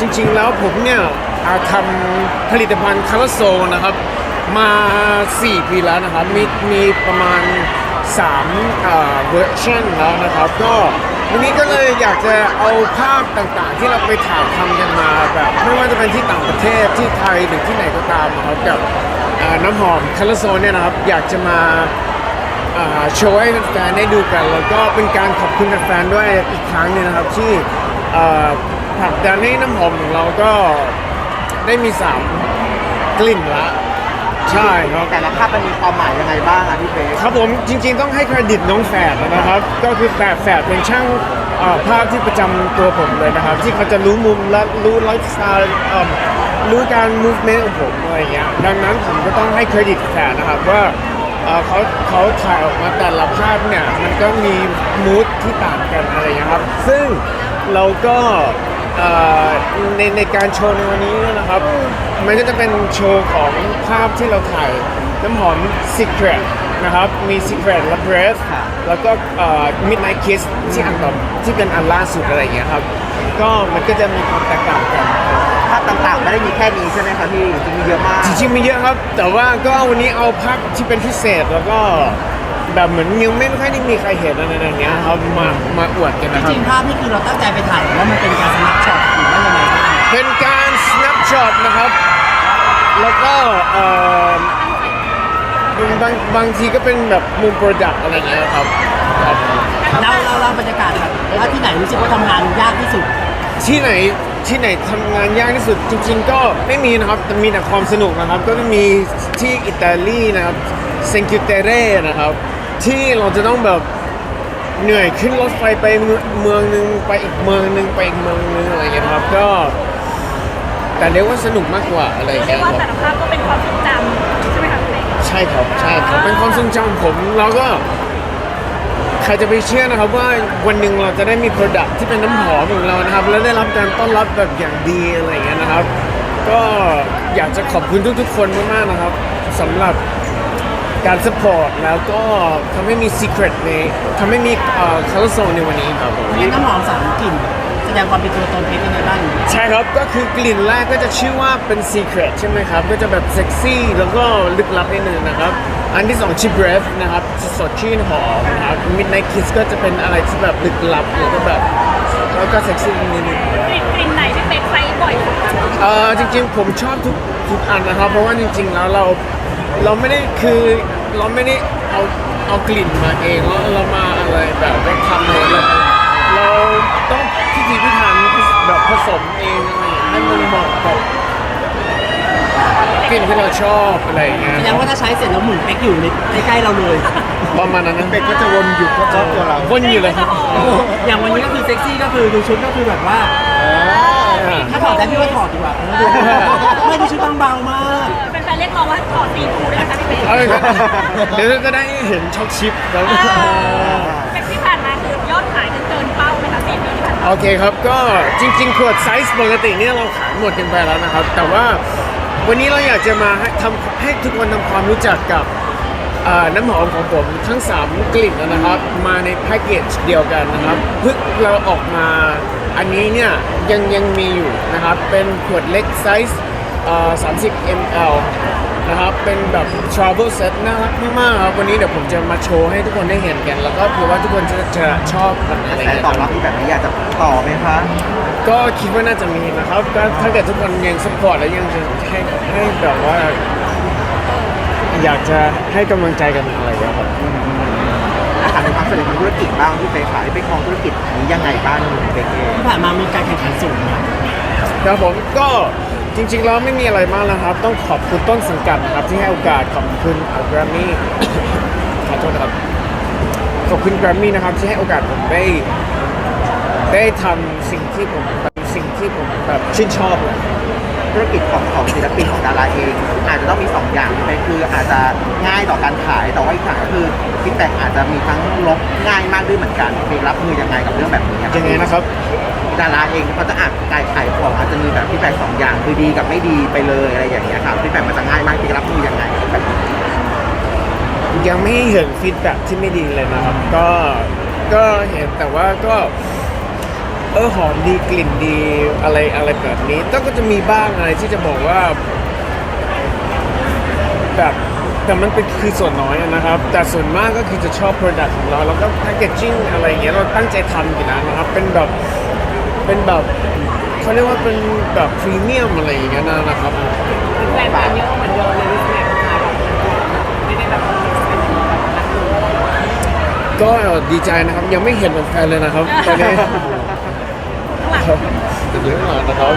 จริงๆแล้วผมเนี่ยอาทำผลิตภัณฑ์คาร์โซนะครับ มา 4 ปีแล้วนะครับ มีมีประมาณ3อ่าเวอร์ชันแล้วนะครับ ก็วันนี้ก็เลยอยากจะเอาภาพต่างๆ ที่เราไปถ่ายทำกันมาแบบไม่ว่าจะเป็นที่ต่างประเทศที่ไทยหรือที่ไหนก็ตามนะครับกับน้ำหอมคาร์โซเนี่ยนะครับ อยากจะมาอ่าโชว์ให้แฟนๆได้ดูกัน แล้วก็เป็นการขอบคุณแฟนๆด้วยอีกครั้งหนึงนะครับที่ เอ่อผลักดันให้น้ำหอมของเราก็ได้มีสามกลิ่นละ ใช่ครับ แต่ละภาพมันมีความหมายยังไงบ้างอะพี่เบสครับผมจริงๆต้องให้เครดิตน้องแฝดนะครับ ก็คือแฝดแฝดเป็นช่างเอ่อภาพที่ประจำตัวผมเลยนะครับ ที่เขาจะรู้มุมและรู้ไลฟ์สไตล์เอิ่มรู้การ movement ของผมอะไรอย่างเงี้ยดังนั้นผมก็ต้องให้เครดิตแฝดนะครับว่าเอ่อเขาเขาถ่ายออกมาแต่ละภาพเนี่ยมันก็มีมูดที่ต่างกันอะไรอย่างเงี้ยครับ ซึ่งเราก็ เอ่อในในการโชว์ในวันนี้เนี่ยนะครับ มันก็จะเป็นโชว์ของภาพที่เราถ่ายน้ำหอม Secret นะครับ มี Secret และ Breath แล้วก็เอ่อ Midnight Kiss ที่อันต่อที่เป็นอันล่าสุดอะไรอย่างเงี้ยครับ ก็มันก็จะมีความแตกต่างกัน ภาพต่างๆไม่ได้มีแค่นี้ใช่ไหมครับพี่จริงๆมีเยอะมาก จริงๆมีเยอะครับ แต่ว่าก็วันนี้เอาภาพที่เป็นพิเศษแล้วก็ แบบเหมือนยังไม่ค่อยได้มีใครเห็นอะไรอย่างเงี้ยครับมามาอวดกันนะคจรับ ริงๆภาพนี่คือเราตั้งใจไปถ่ายว่ามันเป็นการสนับช็อตหรือว่ายังไงบ้างเป็นการ snapshot นะครับ แล้วก็เอ่อบางบางทีก็เป็นแบบมุมโปรดักต์อะไรอย่างเงี้ยครับครับ เราเราเราบรรยากาศแบบว่าที่ไหนรู้สึกว่าทำงานยากที่สุดที่ไหนที่ไหนทำงานยากที่สุดจริง ๆ ก็ไม่มีนะครับแต่มีแต่ความสนุกนะครับ ก็จะมีที่อิตาลีนะครับเซนกิเตเรนะครับ ที่เราจะต้องแบบเหนื่อยขึ้นรถไฟไปเมืองเมืองหนึงไปอีกเมืองหนึงไปอีกเมืองหนึงอะไรอย่างเงี้ยครับก็ แต่เรียกว่าสนุกมากกว่าอะไรอย่างเรีเงี้ยยกว่าคแต่รับละภาพก็เป็นความทรงจำใช่ไหมคะพี่เล็กใช่ครับใช่ครับเป็นความทรงจำผมเราก็ ใครจะไปเชื่อนะครับว่าวันหนึ่งเราจะได้มี Product ที่เป็นน้ำหอมของเรานะครับ แล้วได้รับการต้อนรับแบบอย่างดีอะไรอย่างเงี้ยนะครับ ก็อยากจะขอบคุณทุกๆ คนมากๆนะครับสำหรับ การ support แล้วก็ทำให้มี secret ในทำให้มีเอ่อ color zone ในวันนี้ครับผม งั้นน้ำหอมสามกลิ่นแสดงความเป็นตัวตนเพชรยังไงบ้างใช่ครับ ก็คือกลิ่นแรกก็จะชื่อว่าเป็น secret ใช่ไหมครับ ก็จะแบบเซ็กซี่แล้วก็ลึกลับนิดนึงนะครับ อันที่สองชื่อ breath นะครับสดชื่นหอมนะครับ midnight kiss ก็จะเป็นอะไรที่แบบลึกลับแล้วก็แบบแล้วก็เซ็กซี่นิดนึงกลิ่นกลิ่นไหนพี่เล็กใช้บ่อยสุดคะเออจริงๆผมชอบทุกทุกอันนะครับ เพราะว่าจริงๆแล้วเรา เราไม่ได้คือเราไม่ได้เอาเอากลิ่นมาเองแล้วเรามาอะไรแบบว่าทำเลยเราเราต้องพิถีพิถันแบบผสมเองอะไรอย่างเงี้ยให้มันเหมาะกับกลิ่นที่เราชอบอะไรอย่างเงี้ยแสดงว่าถ้าใช้เสร็จแล้วหมุนเป๊กอยู่ในใกล้ๆเราเลย ประมาณนั้นนะเป็ดก็จะวนอยู่รอบตัวเราวนอยู่เลยครับอย่างวันนี้ก็คือเซ็กซี่ก็คือดูชุดก็คือแบบว่า ถ้าถอดได้พี่ว่าถอดดีกว่าเออดูไม่ดูชุดบางเบามาก เป็นแฟนๆเรียกร้องว่าขอตีคูด้วยนะคะพี่เล็กเอาเลยครับเดี๋ยวจะได้เห็นช็อตชิปแล้วเป็นที่ผ่านมาคือยอดขายคือเกินเป้าไหมคะสี่ปีที่ผ่านมาโอเคครับ ก็จริงๆขวดไซส์ปกติเนี่ยเราขายหมดกันไปแล้วนะครับ แต่ว่าวันนี้เราอยากจะมาให้ทำให้ทุกคนทำความรู้จักกับเอ่อน้ำหอมของผมทั้ง 3 กลิ่นนะครับ มาในแพ็กเกจเดียวกันนะครับเพิ่งเราออกมาอันนี้เนี่ยยังยังมีอยู่นะครับ เป็นขวดเล็กไซส์เอ่อ 30 ml นะครับเป็นแบบ travel set น่ารักมากๆครับวันนี้เดี๋ยวผมจะมาโชว์ให้ทุกคนได้เห็นกัน แล้วก็เผื่อว่าทุกคนจะจะชอบกันอะไรแต่เงี้ยตคอบรับรับที่แบบนี้อยากจะต่อไหมคะก็คิดว่าน่าจะมีนะครับก็ถ้าเกิดทุกคนยังสปอร์ตและยังจะให้ให้แบบว่า อยากจะให้กำลังใจกันอะไรอย่างเงี้ยครับอาหารเป็นความสำเร็จทางธุรกิจบ้างพี่เป๊กขายพี่มองธุรกิจนี้ยังไงบ้างพี่เป๊กเองที่ผ่านมามีการแข่งขันสูงนะ ครับผมก็ จริงๆแล้วไม่มีอะไรมากนะครับ ต้องขอบคุณต้นสังกัดนะครับ ที่ให้โอกาสขอบคุณแกรมมี่ ขอโทษนะครับ ขอบคุณแกรมมี่นะครับ ที่ให้โอกาสผมได้ ได้ทำสิ่งที่ผมสิ่งที่ผมแบบชื่นชอบเลย ธุรกิจของของศิลปินของดาราเอง อาจจะต้องมีสองอย่างพี่เป๊กคืออาจจะง่ายต่อการขายแต่ว่าอีกอย่างก็คือฟีดแบ็กอาจจะมีทั้งลบง่ายมากด้วยเหมือนกันพี่เป๊กรับมือยังไงกับเรื่องแบบนี้ครับยังไงนะครับ ดาราเองเขาจะอ่านการขายของอาจจะมีแบบฟีดแบ็กสองอย่างคือดีกับไม่ดีไปเลยอะไรอย่างเงี้ยครับฟีดแบ็กมันจะง่ายมากที่รับมือยังไงแบบนี้ยังไม่เห็นฟีดแบ็ที่ไม่ดีเลยนะครับ ก็ก็เห็นแต่ว่าก็ เออหอมดีกลิ่นดีอะไรอะไรแบบนี้แต่ก็จะมีบ้างอะไรที่จะบอกว่าแบบแต่มันเป็นคือส่วนน้อยนะครับ แต่ส่วนมากก็คือจะชอบ Product ของเรา แล้วก็ Packaging อะไรอย่างเงี้ยเราตั้งใจทำอยู่แล้วนะครับ เป็นแบบ เป็นแบบเขาเรียกว่าเป็นแบบพรีเมียมอะไรอย่างเงี้ยนะครับแฟนมาเยอะเหมือนเดิมเลยรู้สึกไงบ้างคะแบบไม่ได้แบบก็ดีใจนะครับยังไม่เห็นแฟนเลยนะครับตอนนี้ครับจะเยอะมากนะครับ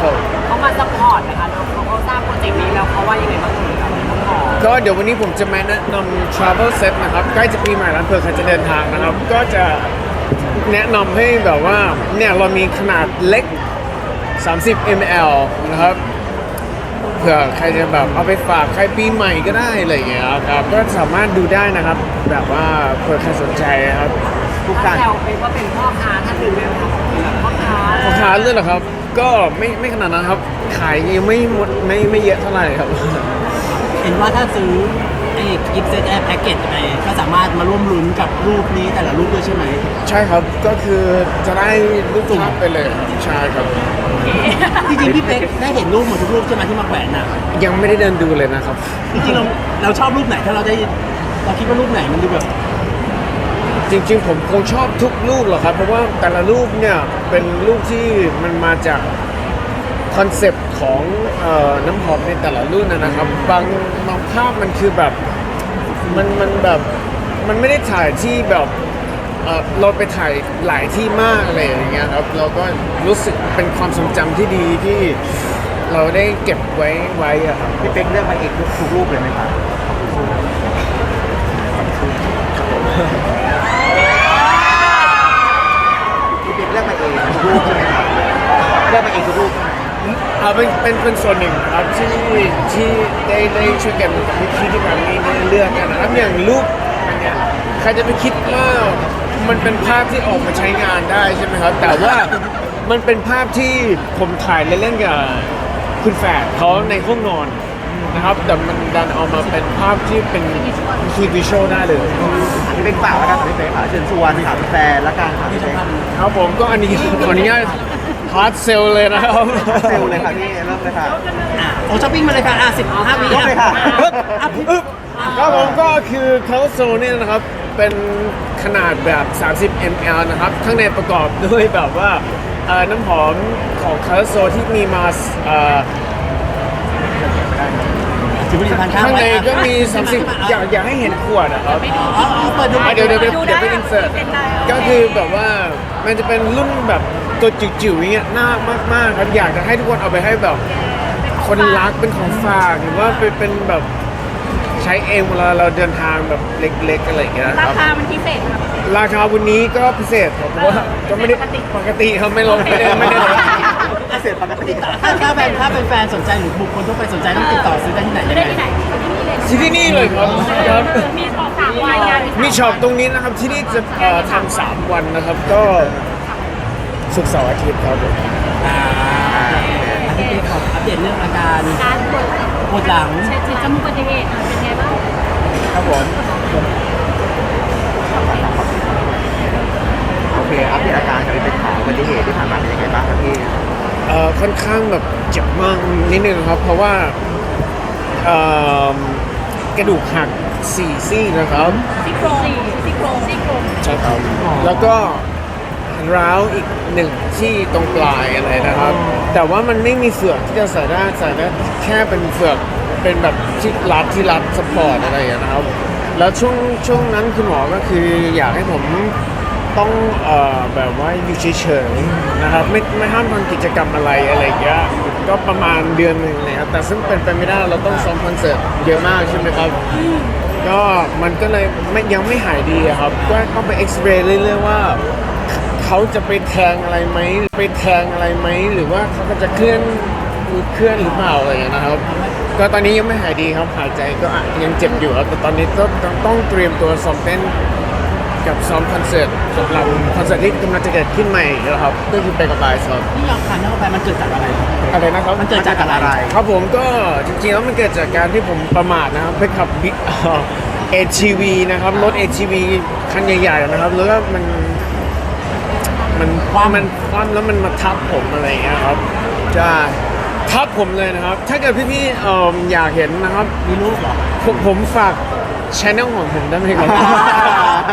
ครับเขามาซัพพอร์ตนะคะเขาเขาทราบโปรเจกต์นี้แล้วเขาว่ายังไงบ้างเอ่ยกับน้องหอมก็เดี๋ยววันนี้ผมจะมาแนะนำ travel set นะครับ ใกล้จะปีใหม่แล้วเผื่อใครจะเดินทางนะครับ ก็จะ แนะนำให้แบบว่าเนี่ยเรามีขนาดเล็ก 30 ml นะครับเผื่อใครจะแบบเอาไปฝากใครปีใหม่ก็ได้อะไรอย่างเงี้ยครับก็สามารถดูได้นะครับ แบบว่าเผื่อใครสนใจนะครับทุกถ้าการแซวเป็นว่าเป็นพ่อค้าท่านหนึ่งเลยนะคะแบบพ่อค้าพอค้าเรื่องเหรอครับ ก็ไม่ไม่ขนาดนั้นครับ ขายยังไม่หมดไม่ไม่เยอะเท่าไหร่ครับ เห็นว่าถ้าซื้อ ไอ้กิฟต์เซตแอร์แพ็กเกจไปก็สามารถมาร่วมลุ้นกับรูปนี้แต่ละรูปด้วยใช่ไหมใช่ครับก็คือจะได้รูปภาพไปเลยใช่ครับ จริงๆพี่เป๊กได้เห็นรูปหมดทุกรูปใช่ไหมที่มาแขวนอะยังไม่ได้เดินดูเลยนะครับ จริงๆเราเราชอบรูปไหนถ้าเราได้เราคิดว่ารูปไหนมันดูแบบจริงๆ ผมคงชอบทุกรูปหรอกครับ เพราะว่าแต่ละรูปเนี่ยเป็นรูปที่มันมาจากคอนเซปต์ ของเออน้ำหอมในแต่ละรุ่นนะนะครับ บางบางภาพมันคือแบบมันมันแบบมันไม่ได้ถ่ายที่แบบเอ่อเราไปถ่ายหลายที่มากอะไรอย่างเงี้ยครับเราก็รู้สึกเป็นความทรงจำที่ดีที่เราได้เก็บไว้ไว้อะครับ พี่เป๊กเลือกมาเองทุกรูปเลยไหมครับพี่เป๊กเลือกมาเองทุกรูปใช่ไหมครับเลือกมาเองทุกรูปใช่ไหม อ่าเป็นเป็นเป็นส่วนหนึ่งครับที่ที่ได้ได้ช่วยกันกับพี่ๆที่แบบนี้ได้เลือกกันนะครับอย่างรูปอันเนี้ยใครจะไปคิดว่ามันเป็นภาพที่ออกมาใช้งานได้ใช่ไหมครับ แต่ว่ามันเป็นภาพที่ผมถ่ายเล่นๆกับคุณแฝดเขาในห้องนอนนะครับ แต่มันดันเอามาเป็นภาพที่เป็นคีย์วิชวลได้เลย พี่เป๊กฝากแล้วกันค่ะพี่เป๊กค่ะเชิญชวนถามแฟนละกันค่ะพี่เป๊กครับผมก็อันนี้ขออนุญาต ฮาร์ดเซลเลยนะครับ เซลลเลยค่ะพี่เริ่มเลยค่ะอะ โอ้ช้อปปิ้งมาเลยค่ะอะสิบห้าวิยกเลยค่ะ อะพี่อึ๊บครับผมก็คือเขาโซเนี่ยนะครับ เป็นขนาดแบบ 30 ml นะครับ ข้างในประกอบด้วยแบบว่าเอ่อน้ำหอมของคาร์โซที่มีมาเอ่อถือผลิตภัณฑ์ข้างข้างในไว้อะก็มีขึ้น30 อยากอยากให้เห็นขวดนะครับ อ๋ออ๋อเปิดดูอะเดี๋ยวเดี๋ยวเดี๋ยวเดี๋ยวไปอินเสิร์ตก็คือแบบว่ามันจะเป็นรุ่นแบบ ตัวจิ๋วๆอย่างเงี้ยน่ามากๆครับอยากจะให้ทุกคนเอาไปให้แบบ คนรักเป็นของฝากหรือว่าไปเป็นแบบใช้เองเวลาเราเดินทางแบบเล็กๆอะไรอย่างเงี้ยราครับ คามันพิเศษครับ ราคาวันนี้ก็พิเศษครับเพราะว่าก็ไม่ได้ปกติครับไม่ลงไม่ได้ไม่ได้ลด เกษตรปกติถ้าถ้าแฟนถ้าเป็นแฟนสนใจหรือบุคคลทั่วไปสนใจต้องติดต่อซื้อได้ที่ไหนยังได้ไงที่ไหนที่นี่เลยครับครับ มีสองสามวันงานมีช็อปตรงนี้นะครับที่นี่จะเอ่อทำสามวันนะครับ ก็ ศุกร์เสาร์อาทิตย์ครับผมอ่าพี่เป๊กขออัปเดตเรื่องอาการการปวดปวดหลังใช้จมูกอุบัติเหตุเป็นไงบ้างครับผมโอเคอัปเดตอาการกับพี่เป๊กค่ะอุบัติเหตุที่ผ่านมาเป็นยังไงบ้างครับพี่เอ่อค่อนข้างแบบเจ็บมากนิดนึงครับ เพราะว่าเอ่อกระดูกหักสี่ซี่นะครับซี่โครงซี่โครงซี่โครงใช่ครับแล้วก็ ร้าวอีกหนึ่งที่ตรงปลายอะไรนะครับ แต่ว่ามันไม่มีเฟือกที่จะใส่ได้ใส่ได้แค่เป็นเฟือกเป็นแบบที่รัดที่รัดสปอร์ตอะไรอย่างเงี้ยนะครับ แล้วช่วงช่วงนั้นคุณหมอก็คืออยากให้ผมต้องเอ่อแบบว่าอยู่เฉยๆนะครับไม่ไม่ห้ามทำกิจกรรมอะไรอะไรอย่างเงี้ยก็ประมาณเดือนหนึ่งนะครับแต่ซึ่งเป็นไปไม่ได้เราต้องซ้อมคอนเสิร์ตเยอะมากใช่ไหมครับ ก็มันก็เลยไม่ยังไม่หายดีอะครับ ก็ต้องไปเอ็กซเรย์เรื่อยๆว่า เขาจะไปแทงอะไรไหมไปแทงอะไรไหมหรือว่าเขาก็จะเคลื่อนเคลื่อนหรือเปล่าอะไรอย่างเงี้ยนะครับ ก็ตอนนี้ยังไม่หายดีครับหายใจก็อะยังเจ็บอยู่ครับแต่ตอนนี้ก็ต้องต้องเตรียมตัวซ้อมเต้นกับซ้อมคอนเสิร์ตสำหรับคอนเสิร์ตที่กำลังจะเกิดขึ้นใหม่แล้วครับก็คือไปกับบายครับที่ยอมทานเข้าไปมันเกิดจากอะไร อะไรนะครับมันเกิดจากอะไร ครับผมก็จริงๆแล้วมันเกิดจากการที่ผมประมาทนะครับไปขับบิ๊กเอชีวีนะครับรถ ATV คันใหญ่ๆนะครับแล้วก็มัน มันมันคว่ำแล้วมันมาทับผมอะไรอย่างเงี้ยครับใช่ทับผมเลยนะครับ ถ้าเกิดพี่ๆเอ่ออยากเห็นนะครับมีรูปเหรอผมผมฝากชแนลของผมได้ไหมครับ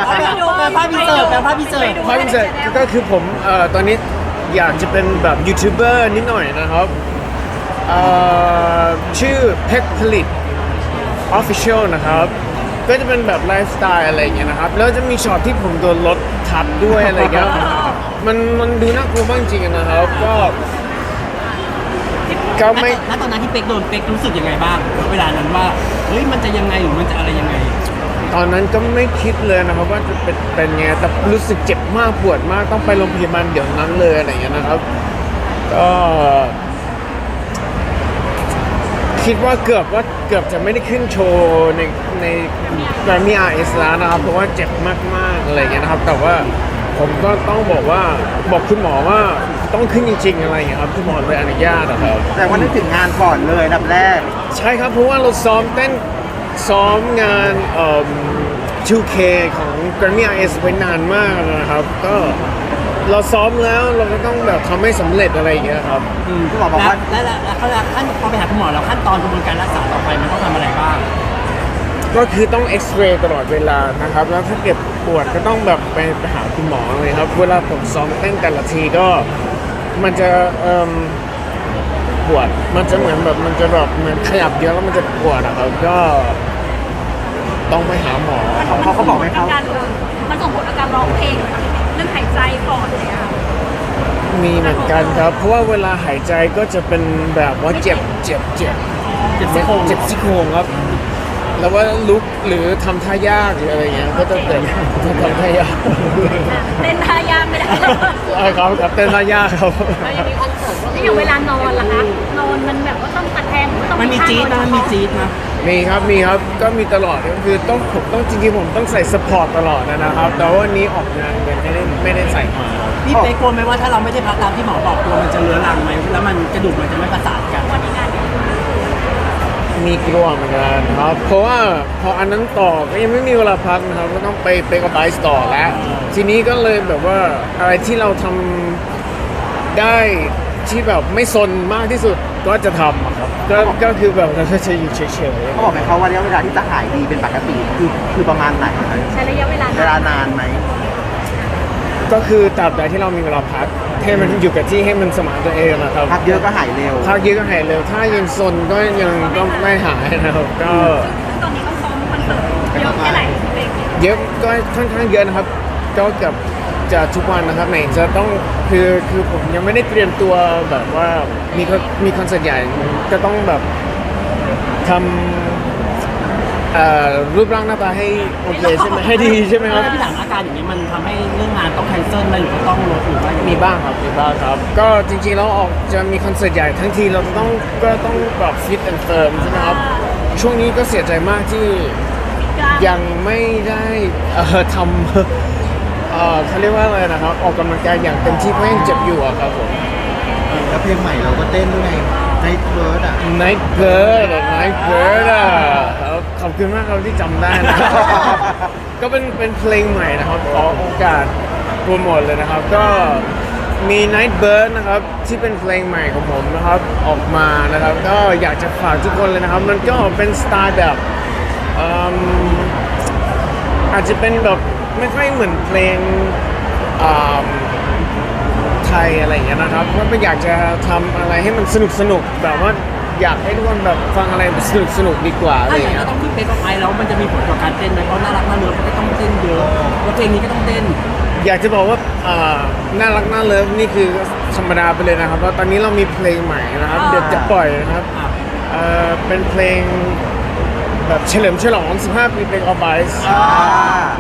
เอาไปดูแปลภาพพิเศษแปลภาพพิเศษเพราะเสร็จก็คือผมเอ่อตอนนี้อยากจะเป็นแบบยูทูบเบอร์นิดหน่อยนะครับเอ่อชื่อเพชรผลิต Official นะครับ ก็จะเป็นแบบไลฟ์สไตล์อะไรอย่างเงี้ยนะครับ แล้วจะมีช็อตที่ผมโดนรถทับด้วยอะไรอย่างเงี้ย มันมันดูน่ากลัวมากจริงๆนะครับ ก็ ก็ไม่ แล้วตอนนั้นที่เป๊กโดนเป๊กรู้สึกยังไงบ้าง เวลานั้นว่าเฮ้ยมันจะยังไงหรือมันจะอะไรยังไง ตอนนั้นก็ไม่คิดเลยนะครับว่าจะเป็นเป็นไงแต่รู้สึกเจ็บมากปวดมากต้องไปโรงพยาบาลเดี๋ยวนั้นเลยอะไรอย่างเงี้ยนะครับ ก็ คิดว่าเกือบว่าเกือบจะไม่ได้ขึ้นโชว์ในในแกรมมี่อาร์เอสแล้วนะครับ เพราะว่าเจ็บมากๆอะไรอย่างเงี้ยนะครับ แต่ว่าผมก็ต้องบอกว่าบอกคุณหมอว่าต้องขึ้นจริงๆอะไรอย่างเงี้ยครับคุณหมอเลยอนุญาตนะครับ แต่ว่านึกถึงงานก่อนเลยอันดับแรก ใช่ครับเพราะว่าเราซ้อมเต้นซ้อมงานเอ่อ 2K ของ Grammy RS ไว้นานมากนะครับ ก็ เราซ้อมแล้วเราก็ต้องแบบทำให้สำเร็จอะไรอย่างเงี้ยครับ อืมคุณหมอบอกว่า แล้วแล้วแล้วเขาจะขั้นพอไปหาคุณหมอแล้วขั้นตอนกระบวนการรักษาต่อไปมันต้องทำอะไรบ้าง ก็คือต้องเอ็กซเรย์ตลอดเวลานะครับ แล้วถ้าเก็บปวดก็ต้องแบบไปไปหาคุณหมอเลยครับ เวลาผมซ้อมเต้นแต่ละทีก็มันจะเอิ่มปวด มันจะเหมือนแบบมันจะแบบเหมือนขยับเยอะแล้วมันจะปวดอะครับก็ต้องไปหาหมอเขาเขาเขาบอกไหมครับอาการมันส่งผลอาการร้องเพลงไหมคะเรื่องหาย ใจปอดอะไรอย่างเลยค่ะมีเหมือนกันครับ เพราะว่าเวลาหายใจก็จะเป็นแบบว่าเจ็บเจ็บเจ็บเจ็บซี่โครงเจ็บซี่โครงครับ แล้วว่าลุกหรือทำท่ายากหรืออะไรเงี้ยก็จะเจ็บทำท่ายากเต้นท่ายากไม่ได้ใช่ครับครับเต้นท่ายากครับแล้วอย่างเวลานอนล่ะคะนอนมันแบบว่าต้องตะแคงต้องมันมีจี๊ดนะมันมีจี๊ดนะ มีครับมีครับก็มีตลอดก็คือต้องผมต้องจริงๆผมต้องใส่สปอร์ตตลอดนะครับ แต่ว่าวันนี้ออกงานเลยไม่ได้ไม่ได้ใส่มาพี่เป๊กกลัวไหมว่าถ้าเราไม่ได้พักตามที่หมอบอกกลัวมันจะเรื้อรังไหมแล้วมันกระดูกมันจะไม่ประสานกันวันนี้งานเนี่ยมีกลัวเหมือนกันครับ เพราะว่าพออันนั้นต่อก็ยังไม่มีเวลาพักนะครับ ก็ต้องไปไปกับไบส์ต่อแล้ว ทีนี้ก็เลยแบบว่าอะไรที่เราทำได้ ที่แบบไม่ซนมากที่สุดก็จะทำอะครับก็ก็คือแบบเราก็จะอยู่เฉยเขาบอกไหมเขาว่าระยะเวลาที่จะหายดีเป็นปกติคือคือประมาณไหนครับใช้ระยะเวลาเวลานานไหมๆก็คือตราบใดที่เรามีเวลาพักให้มันอยู่กับที่ให้มันสมานตัวเองนะครับพักเยอะก็หายเร็ว พักเยอะก็หายเร็วถ้ายังซนก็ยังก็ไม่หายนะครับก็ ซึ่งตอนนี้ต้องซ้อมคอนเสิร์ตเยอะแค่ไหนเพลงเยอะก็ค่อนข้างเยอะนะครับก็เกับ จะทุกวันนะครับไหนจะต้องคือคือผมยังไม่ได้เตรียมตัวแบบว่ามีคอนมีคอนเสิร์ตใหญ่ก็ต้องแบบทำเอ่อรูปร่างหน้าตาให้โอเคใช่ไหมให้ดีใช่ไหมครับแล้วพี่ถามอาการอย่างนี้มันทำให้เรื่องงานต้องแคนเซิลไหมหรือว่าต้องลดหรือว่ายังไงมีบ้างครับมีบ้างครับ ก็จริงๆแล้วออกจะมีคอนเสิร์ตใหญ่ทั้งทีเราต้องก็ต้องแบบฟิตแอนด์เฟิร์มใช่ไหมครับ ช่วงนี้ก็เสียใจมากที่กล้ามยังไม่ได้เอ่อทำ เอ่อเขาเรียกว่าอะไรนะครับ ออกกำลังกายอย่างเต็มที่เพราะยังเจ็บอยู่อะครับผม แล้วเพลงใหม่เราก็เต้นด้วยไงในเบิร์ดอะ Night Bird Night Bird อะครับขอบคุณมากครับที่จำได้นะก็เป็นเป็นเพลงใหม่นะครับ ขอโอกาสโปรโมทเลยนะครับ ก็มี Night Bird นะครับ ที่เป็นเพลงใหม่ของผมนะครับ ออกมานะครับ ก็อยากจะฝากทุกคนเลยนะครับ มันก็เป็นสไตล์แบบอืมอาจจะเป็นแบบ ไม่ค่อยเหมือนเพลงอ่าไทยอะไรอย่างเงี้ยนะครับว่าไม่อยากจะทำอะไรให้มันสนุกสนุกแบบว่าอยากให้ทุกคนแบบฟังอะไรสนุกสนุกดีกว่าอะไรถ้าออย่าย่างงนั้เงี้ยนต้องพี่เป๊กออกไปแล้วมันจะมีผลต่อการเต้นไหมเพราะน่ารักน่าเลิฟมันก็ต้องเต้นเยอะแล้วเพลงนี้ก็ต้องเต้นอยากจะบอกว่าอ่าน่ารักน่าเลิฟนี่คือธรรมดาไปเลยนะครับเพราะตอนนี้เรามีเพลงใหม่นะครับเดี๋ยวจะปล่อยนะครับ อะ เอ่อเป็นเพลง แบบเฉลิมฉลอง 15 ปีเพลงออฟไบส์อ่า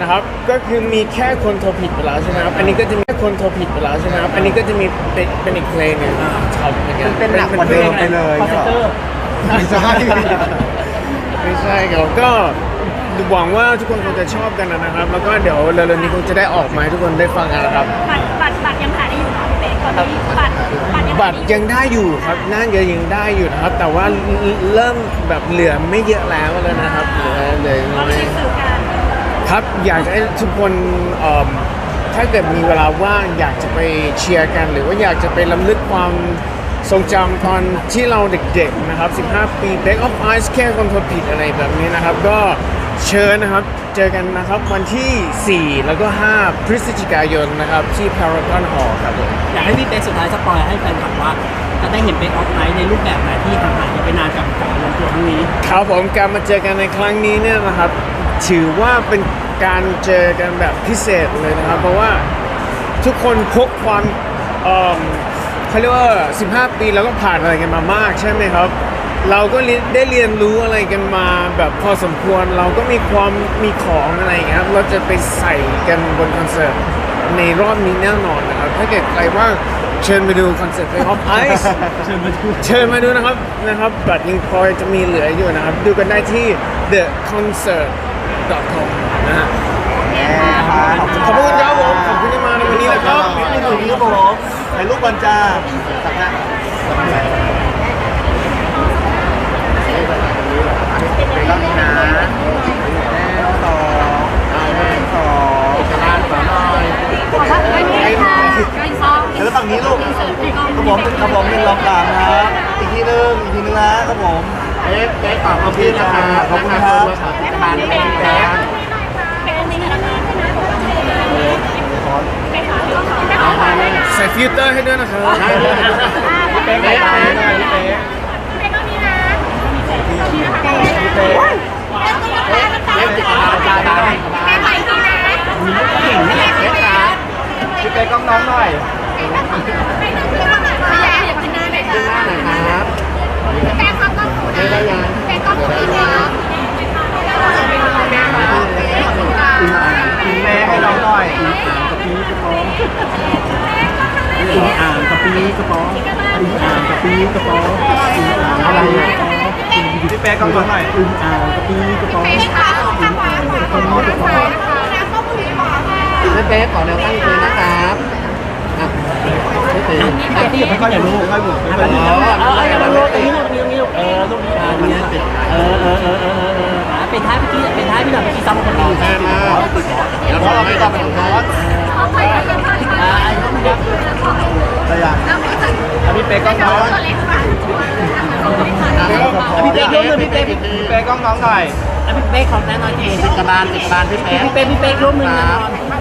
นะครับ ก็คือมีแค่คนโทรผิดไปแล้วใช่ไหมครับ อันนี้ก็จะมีแค่คนโทรผิดไปแล้วใช่ไหมครับ อันนี้ก็จะมีเป็นเป็นอีกเพลงหนึงครับเหมือนกันเป็นหนักกว่าเดิมไปเลยคอนเซนเตอร์ไม่ใช่ไม่ใช่ครับก็หวังว่าทุกคนคงจะชอบกันนะครับ แล้วก็เดี๋ยวเร็วๆนี้คงจะได้ออกมาให้ทุกคนได้ฟังกันนะครับ บัตรบัตรบัตรยังขา ตอนนี้บัตรบัตรยังบัตรยังได้อยู่ครับน่าจะยังได้อยู่นะครับ แต่ว่าเริ่มแบบเหลือไม่เยอะแล้วแล้วนะครับเหลือเหลือเราน้อยใช้สื่อการครับอยากจะให้ทุกคนเอิ่มถ้าเกิดมีเวลาว่างอยากจะไปเชียร์กัน หรือว่าอยากจะไปลำลึกความทรงจำตอนที่เราเด็กๆนะครับ 15 ปี Back of Ice แค่คนทนผิดอะไรแบบนี้นะครับ ก็ เชิญนะครับ เจอกันนะครับวันที่ 4 แล้วก็ 5 พฤศจิกายนนะครับที่ Paragon Hall ครับผมอยากให้พี่เป๊กสุดท้ายสปอยให้แฟนคลับว่า จะได้เห็นเป๊กออฟไนท์ในรูปแบบไหนที่ห่างหายกันไปนานกับการรวมตัวครั้งนี้ ครับผมการมาเจอกันในครั้งนี้เนี่ยนะครับ ถือว่าเป็นการเจอกันแบบพิเศษเลยนะครับ เพราะว่าทุกคนพกความเอิ่มเขาเรียกว่า 15 ปีแล้วก็ผ่านอะไรกันมามากใช่ไหมครับ เราก็เรียนได้เรียนรู้อะไรกันมาแบบพอสมควรเราก็มีความมีของอะไรอย่างเงี้ยครับเราจะไปใส่กันบนคอนเสิร์ตในรอบนี้แน่นอนนะครับ ถ้าเกิดใครว่างเชิญไปดูคอนเสิร์ต Play of Ice เชิญมาดูเชิญมาดูนะครับนะครับบัตรยังพอจะมีเหลืออยู่นะครับ ดูกันได้ที่ theconcert.com นะฮะขอบคุณครับผมขอบคุณที่มาในวันนี้นะครับนิดนึงครับผมถ่ายรูปก่อนจ้าสักนะ เป็นก็มีนะแน่สองแน่สองกระดานสองหน่อยแล้วฝั่งนี้ลูกครับผมครับผมหนึ่งลองกลางนะครับอีกทีหนึ่งอีกทีหนึ่งนะครับผมเอ๊ะเอ๊ะขอบคุณนะครับขอบคุณครับทานเป็นแป๊บใส่ฟิลเตอร์ให้ด้วยนะครับเป๊ะเป๊ะ อ่างกระป๋องอึ่งอ่างกระปีกระป๋องอึ่งอ่างอะไรอะพี่เป๊ะกล้องน้องหน่งอยอึ่งอ่างกระปีกระป๋องพี่เป๊ะขอแนวตั้งคืนนะครับไม่ตีพี่อย่ค่อยอย่าลูกค่อยๆบุกค่อยๆลูกเออเออลูกตรงนี้ลูกตรงนี้ลูกเออลูกนี้อ่าตรงนี้เออเออเออเออเป็นท้ายเมื่อกี้เป็นท้ายพี่หน่อยเมื่อกี้ซ้ำคนอื่นแม่มาแล้วก็เราไม่ต้องเป็นคอสอ่าไอ้ลูกนี้ อะไรอย่างพี่เป๊ะกล้องน้องพี่เป๊กยกมือพี่เป๊กพี่พี่เป๊ะกล้องน้องหน่อยพี่เป๊กของแน่นอนทีติดกระบาลติดกระบาลพี่เป๊ะพี่เป๊กพี่เป๊กยกมือแน่นอน